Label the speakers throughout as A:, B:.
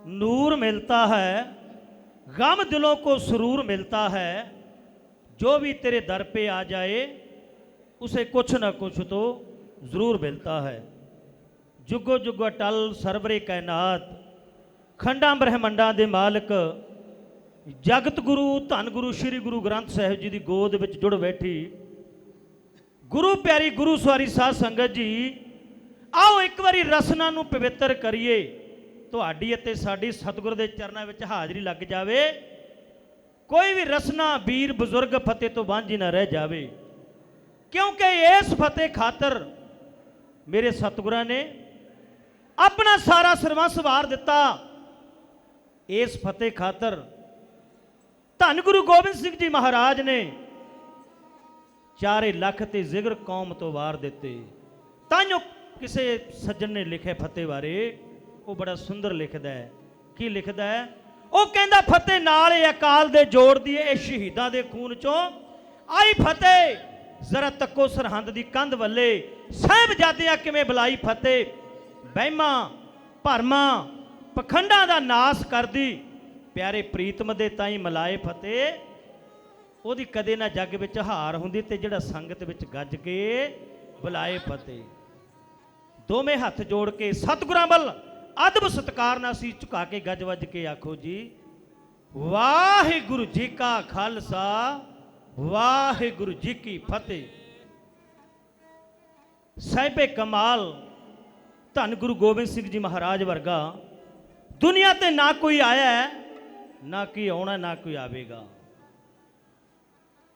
A: नूर मिलता है गम दिलों को सुरूर मिलता है जो भी तेरे दर पे आ जाए उसे कुछ ना कुछ तो ਜ਼ਰੂਰ ਮਿਲਤਾ ਹੈ ਜੁਗੋ ਜੁਗੋ ਅਟਲ ਸਰਵਰੇ ਕਾਇਨਾਤ ਖੰਡਾਂ ਬ੍ਰਹਮੰਡਾਂ ਦੇ ਮਾਲਕ ਜਗਤ ਗੁਰੂ ਧੰਨ ਗੁਰੂ ਸ੍ਰੀ ਗੁਰੂ ਗ੍ਰੰਥ ਸਾਹਿਬ ਜੀ ਦੀ ਗੋਦ ਵਿੱਚ ਜੁੜ ਬੈਠੀ ਗੁਰੂ ਪਿਆਰੀ ਗੁਰੂ ਸਵਾਰੀ ਸਾਧ ਸੰਗਤ ਜੀ ਆਓ ਇੱਕ ਵਾਰੀ ਰਸਨਾ ਨੂੰ ਪਵਿੱਤਰ ਕਰੀਏ ਤੁਹਾਡੀ ਅਤੇ ਸਾਡੀ ਸਤਿਗੁਰ ਦੇ ਚਰਨਾਂ ਵਿੱਚ ਹਾਜ਼ਰੀ ਲੱਗ ਜਾਵੇ। ਕੋਈ ਵੀ ਰਸਨਾ ਵੀਰ, ਬਜ਼ੁਰਗ ਫਤਿਹ ਤੋਂ ਵਾਂਝੀ ਨਾ ਰਹਿ ਜਾਵੇ। ਕਿਉਂਕਿ ਇਸ ਫਤਿਹ ਖਾਤਰ ਮੇਰੇ ਸਤਿਗੁਰਾਂ ਨੇ ਆਪਣਾ ਸਾਰਾ ਸਰਵੰਸ ਵਾਰ ਦਿੱਤਾ। ਇਸ ਫਤਿਹ ਖਾਤਰ ਧੰਨ ਗੁਰੂ ਗੋਬਿੰਦ ਸਿੰਘ ਜੀ ਮਹਾਰਾਜ ਨੇ ਚਾਰੇ ਲੱਖ ਤੇ ਜ਼ਿਗਰ ਕੌਮ ਤੋਂ ਵਾਰ ਦਿੱਤੇ। ਤਾਂ ਜੋ ਕਿਸੇ ਸੱਜਣ ਨੇ ਲਿਖਿਆ ਫਤਿਹ ਬਾਰੇ ਉਹ ਬੜਾ ਸੁੰਦਰ ਲਿਖਦਾ ਹੈ। ਕੀ ਲਿਖਦਾ ਹੈ? ਉਹ ਕਹਿੰਦਾ, ਫਤਿਹ ਨਾਲ ਇਹ ਅਕਾਲ ਦੇ ਜੋੜ ਦੀ ਇਹ ਸ਼ਹੀਦਾਂ ਦੇ ਖੂਨ ਚੋਂ। ਆਈ ਫਤਿਹ, ਜ਼ਰਾ ਤੱਕੋ ਸਰਹੰਦ ਦੀ ਕੰਧ ਵੱਲੇ। ਸਾਹਿਬਜ਼ਾਦਿਆਂ ਕਿਵੇਂ ਬੁਲਾਈ ਫਤਿਹ? ਬਹਿਮਾ, ਭਰਮਾ, ਪਖੰਡਾਂ ਦਾ ਨਾਸ ਕਰਦੀ। ਪਿਆਰੇ ਪ੍ਰੀਤਮ ਦੇ ਤਾਈ ਮਲਾਏ ਫਤਿਹ। ਉਹਦੀ ਕਦੇ ਨਾ ਜੱਗ ਵਿੱਚ ਹਾਰ ਹੁੰਦੀ ਤੇ ਜਿਹੜਾ ਸੰਗਤ ਵਿੱਚ ਗੱਜ ਕੇ ਬੁਲਾਏ ਫਤਿਹ। ਦੋਵੇਂ ਹੱਥ ਜੋੜ ਕੇ, ਸਤਿਗੁਰਾਂ ਵੱਲ ਅਦਬ ਸਤਕਾਰ ਨਾਲ ਸੀ ਝੁਕਾ ਕੇ ਗੱਜ ਵੱਜ ਕੇ ਆਖੋ ਜੀ ਵਾਹਿਗੁਰੂ ਜੀ ਕਾ ਖਾਲਸਾ ਵਾਹਿਗੁਰੂ ਜੀ ਕੀ ਫਤਿਹ। ਸਾਹਿਬੇ ਕਮਾਲ ਧੰਨ ਗੁਰੂ ਗੋਬਿੰਦ ਸਿੰਘ ਜੀ ਮਹਾਰਾਜ ਵਰਗਾ ਦੁਨੀਆ ਤੇ ਨਾ ਕੋਈ ਆਇਆ ਹੈ, ਨਾ ਕੀ ਆਉਣਾ ਨਾ ਕੋਈ ਆਵੇਗਾ।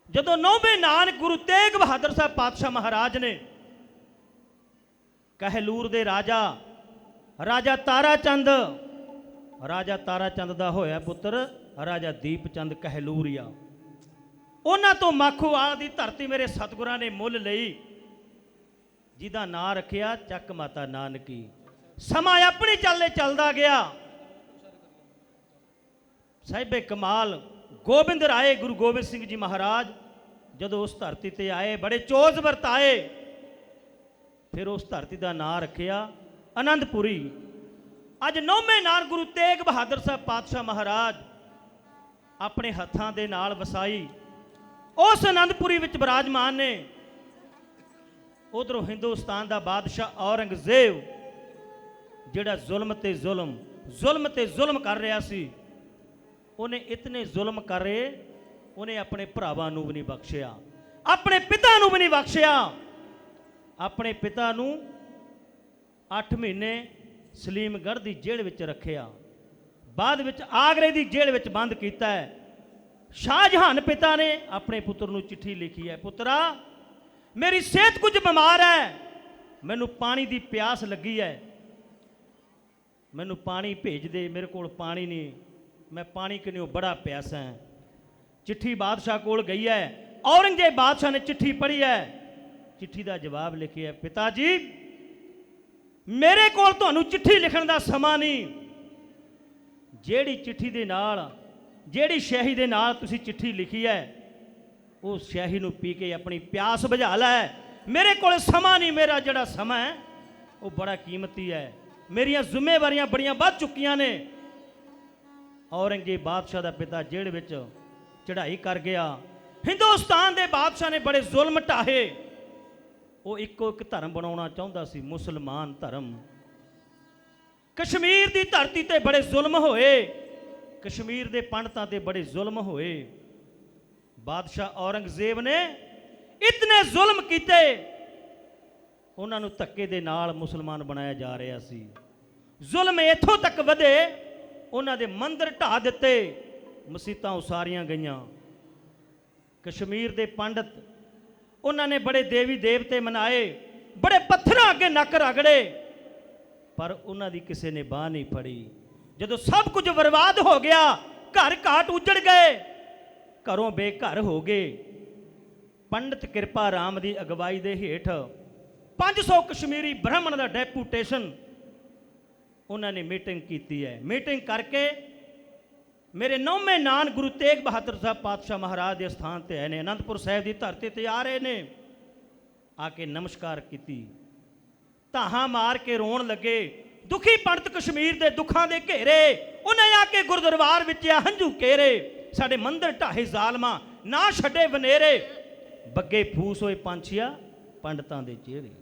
A: ਜਦੋਂ ਨੌਵੇਂ ਨਾਨਕ ਗੁਰੂ ਤੇਗ ਬਹਾਦਰ ਸਾਹਿਬ ਪਾਤਸ਼ਾਹ ਮਹਾਰਾਜ ਨੇ ਕਹਿਲੂਰ ਦੇ ਰਾਜਾ ਰਾਜਾ ਤਾਰਾ ਚੰਦ ਰਾਜਾ ਤਾਰਾ ਚੰਦ ਦਾ ਹੋਇਆ ਪੁੱਤਰ ਰਾਜਾ ਦੀਪ ਚੰਦ ਕਹਿਲੂਰੀਆ। ਉਹਨਾਂ ਤੋਂ ਮੱਖੋਵਾਲ ਦੀ ਧਰਤੀ ਮੇਰੇ ਸਤਿਗੁਰਾਂ ਨੇ ਮੁੱਲ ਲਈ, ਜਿਹਦਾ ਨਾਂ ਰੱਖਿਆ ਚੱਕ ਮਾਤਾ ਨਾਨਕੀ। ਸਮਾਂ ਆਪਣੀ ਚੱਲੇ ਚੱਲਦਾ ਗਿਆ। ਸਾਹਿਬੇ ਕਮਾਲ, ਗੋਬਿੰਦ ਰਾਏ, ਗੁਰੂ ਗੋਬਿੰਦ ਸਿੰਘ ਜੀ ਮਹਾਰਾਜ, ਜਦੋਂ ਉਸ ਧਰਤੀ ਤੇ ਆਏ, ਬੜੇ ਚੋਜ਼ ਵਰਤਾਏ, ਫਿਰ ਉਸ ਧਰਤੀ ਦਾ ਨਾਂ ਰੱਖਿਆ ਅਨੰਦਪੁਰੀ। ਅੱਜ ਨੌਵੇਂ ਨਾਨ ਗੁਰੂ ਤੇਗ ਬਹਾਦਰ ਸਾਹਿਬ ਪਾਤਸ਼ਾਹ ਮਹਾਰਾਜ ਆਪਣੇ ਹੱਥਾਂ ਦੇ ਨਾਲ ਵਸਾਈ। ਉਸ ਅਨੰਦਪੁਰੀ ਵਿੱਚ ਬਿਰਾਜਮਾਨ ਨੇ। ਉਧਰੋਂ ਹਿੰਦੁਸਤਾਨ ਦਾ ਬਾਦਸ਼ਾਹ ਔਰੰਗਜ਼ੇਬ, ਜਿਹੜਾ ਜ਼ੁਲਮ ਤੇ ਜ਼ੁਲਮ ਜ਼ੁਲਮ ਤੇ ਜ਼ੁਲਮ ਕਰ ਰਿਹਾ ਸੀ, ਉਹਨੇ ਇਤਨੇ ਜ਼ੁਲਮ ਕਰੇ, ਉਹਨੇ ਆਪਣੇ ਭਰਾਵਾਂ ਨੂੰ ਵੀ ਨਹੀਂ ਬਖਸ਼ਿਆ। ਆਪਣੇ ਪਿਤਾ ਨੂੰ ਵੀ ਨਹੀਂ ਬਖਸ਼ਿਆ। ਆਪਣੇ ਪਿਤਾ ਨੂੰ 8 ਮਹੀਨੇ ਸਲੀਮਗੜ੍ਹ ਦੀ ਜੇਲ੍ਹ ਵਿੱਚ ਰੱਖਿਆ। ਬਾਅਦ ਵਿੱਚ ਆਗਰੇ ਦੀ ਜੇਲ੍ਹ ਵਿੱਚ ਬੰਦ ਕੀਤਾ ਹੈ। ਸ਼ਾਹਜਹਾਨ ਪਿਤਾ ਨੇ ਆਪਣੇ ਪੁੱਤਰ ਨੂੰ ਚਿੱਠੀ ਲਿਖੀ ਹੈ, ਪੁੱਤਰਾ, ਮੇਰੀ ਸਿਹਤ ਕੁਝ ਬਿਮਾਰ ਹੈ। ਮੈਨੂੰ ਪਾਣੀ ਦੀ ਪਿਆਸ ਲੱਗੀ ਹੈ। ਮੈਨੂੰ ਪਾਣੀ ਭੇਜ ਦੇ, ਮੇਰੇ ਕੋਲ ਪਾਣੀ ਨਹੀਂ। ਮੈਂ ਪਾਣੀ ਕਿਨਿਓ ਬੜਾ ਪਿਆਸਾ ਹਾਂ। ਚਿੱਠੀ ਬਾਦਸ਼ਾਹ ਕੋਲ ਗਈ ਹੈ। ਔਰੰਗਜ਼ੇਬ ਬਾਦਸ਼ਾਹ ਨੇ ਚਿੱਠੀ ਪੜ੍ਹੀ ਹੈ। ਚਿੱਠੀ ਦਾ ਜਵਾਬ ਲਿਖਿਆ, ਪਿਤਾ ਜੀ ਮੇਰੇ ਕੋਲ ਤੁਹਾਨੂੰ ਚਿੱਠੀ ਲਿਖਣ ਦਾ ਸਮਾਂ ਨਹੀਂ। ਜਿਹੜੀ ਚਿੱਠੀ ਦੇ ਨਾਲ, ਜਿਹੜੀ ਸ਼ਾਹੀ ਦੇ ਨਾਲ ਤੁਸੀਂ ਚਿੱਠੀ ਲਿਖੀ ਹੈ, ਉਹ ਸ਼ਾਹੀ ਨੂੰ ਪੀ ਕੇ ਆਪਣੀ ਪਿਆਸ ਬੁਝਾ ਲੈ। ਮੇਰੇ ਕੋਲ ਸਮਾਂ ਨਹੀਂ, ਮੇਰਾ ਜਿਹੜਾ ਸਮਾਂ ਹੈ, ਉਹ ਬੜਾ ਕੀਮਤੀ ਹੈ। ਮੇਰੀਆਂ ਜ਼ਿੰਮੇਵਾਰੀਆਂ ਬੜੀਆਂ ਵੱਧ ਚੁੱਕੀਆਂ ਨੇ। ਔਰੰਗਜ਼ੇਬ ਬਾਦਸ਼ਾਹ ਦਾ ਪਿਤਾ ਜੇਲ੍ਹ ਵਿੱਚ ਚੜ੍ਹਾਈ ਕਰ ਗਿਆ। ਹਿੰਦੁਸਤਾਨ ਦੇ ਬਾਦਸ਼ਾਹ ਨੇ ਬੜੇ ਜ਼ੁਲਮ ਢਾਹੇ। ਉਹ ਇੱਕੋ ਇੱਕ ਧਰਮ ਬਣਾਉਣਾ ਚਾਹੁੰਦਾ ਸੀ, ਮੁਸਲਮਾਨ ਧਰਮ। ਕਸ਼ਮੀਰ ਦੀ ਧਰਤੀ ਤੇ ਬੜੇ ਜ਼ੁਲਮ ਹੋਏ, ਕਸ਼ਮੀਰ ਦੇ ਪੰਡਤਾਂ ਤੇ ਬੜੇ ਜ਼ੁਲਮ ਹੋਏ। ਬਾਦਸ਼ਾਹ ਔਰੰਗਜ਼ੇਬ ਨੇ ਇਤਨੇ ਜ਼ੁਲਮ ਕੀਤੇ, ਉਹਨਾਂ ਨੂੰ ਧੱਕੇ ਦੇ ਨਾਲ ਮੁਸਲਮਾਨ ਬਣਾਇਆ ਜਾ ਰਿਹਾ ਸੀ। ਜ਼ੁਲਮ ਇੱਥੋਂ ਤੱਕ ਵਧੇ, ਉਹਨਾਂ ਦੇ ਮੰਦਰ ਢਾ ਦਿੱਤੇ, ਮਸੀਤਾਂ ਉਸਾਰੀਆਂ ਗਈਆਂ। ਕਸ਼ਮੀਰ ਦੇ ਪੰਡਤ ਉਹਨਾਂ ਨੇ ਬੜੇ ਦੇਵੀ ਦੇਵਤੇ ਮਨਾਏ, ਬੜੇ ਪੱਥਰਾਂ ਅੱਗੇ ਨੱਕ ਰਗੜੇ, ਪਰ ਉਹਨਾਂ ਦੀ ਕਿਸੇ ਨੇ ਬਾਹ ਨਹੀਂ ਫੜੀ। ਜਦੋਂ ਸਭ ਕੁਝ ਬਰਬਾਦ ਹੋ ਗਿਆ, ਘਰ ਘਾਟ ਉਜੜ ਗਏ, ਘਰੋਂ ਬੇਘਰ ਹੋ ਗਏ। ਪੰਡਤ ਕਿਰਪਾ ਰਾਮ ਦੀ ਅਗਵਾਈ ਦੇ ਹੇਠ 500 ਕਸ਼ਮੀਰੀ ਬ੍ਰਾਹਮਣ ਦਾ ਡੈਪੂਟੇਸ਼ਨ ਉਹਨਾਂ ਨੇ ਮੀਟਿੰਗ ਕੀਤੀ ਹੈ। ਮੀਟਿੰਗ ਕਰਕੇ ਮੇਰੇ ਨੌਵੇਂ ਨਾਨ ਗੁਰੂ ਤੇਗ ਬਹਾਦਰ ਸਾਹਿਬ ਪਾਤਸ਼ਾਹ ਮਹਾਰਾਜ ਦੇ ਸਥਾਨ ਤੇ ਆਏ ਨੇ, ਅਨੰਦਪੁਰ ਸਾਹਿਬ ਦੀ ਧਰਤੀ ਤੇ ਆ ਰਹੇ ਨੇ। ਆ ਕੇ ਨਮਸਕਾਰ ਕੀਤੀ। ਧਾਹਾਂ ਮਾਰ ਕੇ ਰੋਣ ਲੱਗੇ। ਦੁਖੀ ਪੰਡਤ ਕਸ਼ਮੀਰ ਦੇ ਦੁੱਖਾਂ ਦੇ ਘੇਰੇ। ਉਹਨੇ ਆ ਕੇ ਗੁਰਦਰਬਾਰ ਵਿੱਚ ਆ ਹੰਝੂ ਕੇਰੇ। ਸਾਡੇ ਮੰਦਰ ਢਾਹੇ ਜ਼ਾਲਮਾ, ਨਾ ਛੱਡੇ ਬਨੇਰੇ ਬੱਗੇ ਫੂਸ ਹੋਏ ਪੰਛੀਆ, ਪੰਡਤਾਂ ਦੇ ਚਿਹਰੇ।